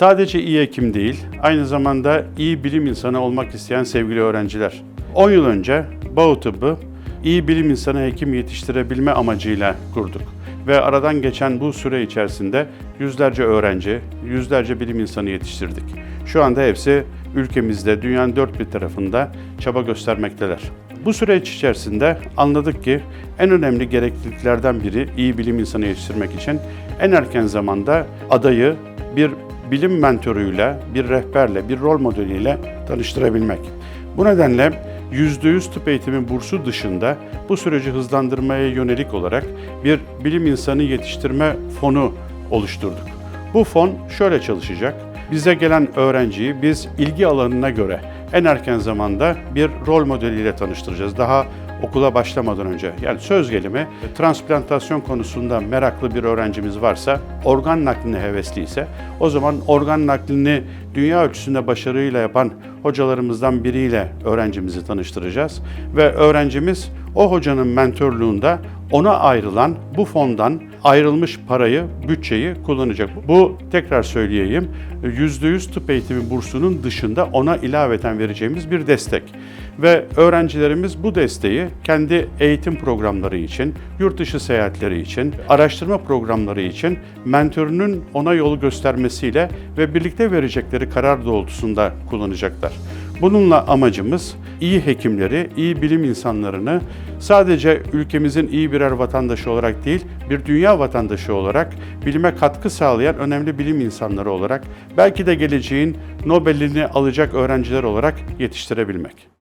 Sadece iyi hekim değil, aynı zamanda iyi bilim insanı olmak isteyen sevgili öğrenciler. 10 yıl önce Bağ Tıbbı iyi bilim insanı hekim yetiştirebilme amacıyla kurduk. Ve aradan geçen bu süre içerisinde yüzlerce öğrenci, yüzlerce bilim insanı yetiştirdik. Şu anda hepsi ülkemizde, dünyanın dört bir tarafında çaba göstermekteler. Bu süreç içerisinde anladık ki en önemli gerekliliklerden biri iyi bilim insanı yetiştirmek için en erken zamanda adayı bir bilim mentörüyle, bir rehberle, bir rol modeliyle tanıştırabilmek. Bu nedenle %100 tıp eğitimi bursu dışında bu süreci hızlandırmaya yönelik olarak bir bilim insanı yetiştirme fonu oluşturduk. Bu fon şöyle çalışacak. Bize gelen öğrenciyi biz ilgi alanına göre en erken zamanda bir rol modeliyle tanıştıracağız. Daha okula başlamadan önce. Yani söz gelimi transplantasyon konusunda meraklı bir öğrencimiz varsa, organ nakline hevesliyse o zaman organ naklini dünya ölçüsünde başarıyla yapan hocalarımızdan biriyle öğrencimizi tanıştıracağız ve öğrencimiz o hocanın mentörlüğünde ona ayrılan bu fondan ayrılmış parayı, bütçeyi kullanacak. Bu tekrar söyleyeyim, %100 tıp eğitimi bursunun dışında ona ilaveten vereceğimiz bir destek. Ve öğrencilerimiz bu desteği kendi eğitim programları için, yurt dışı seyahatleri için, araştırma programları için mentörünün ona yolu göstermesiyle ve birlikte verecekleri karar doğrultusunda kullanacaklar. Bununla amacımız iyi hekimleri, iyi bilim insanlarını sadece ülkemizin iyi birer vatandaşı olarak değil, bir dünya vatandaşı olarak bilime katkı sağlayan önemli bilim insanları olarak belki de geleceğin Nobel'ini alacak öğrenciler olarak yetiştirebilmek.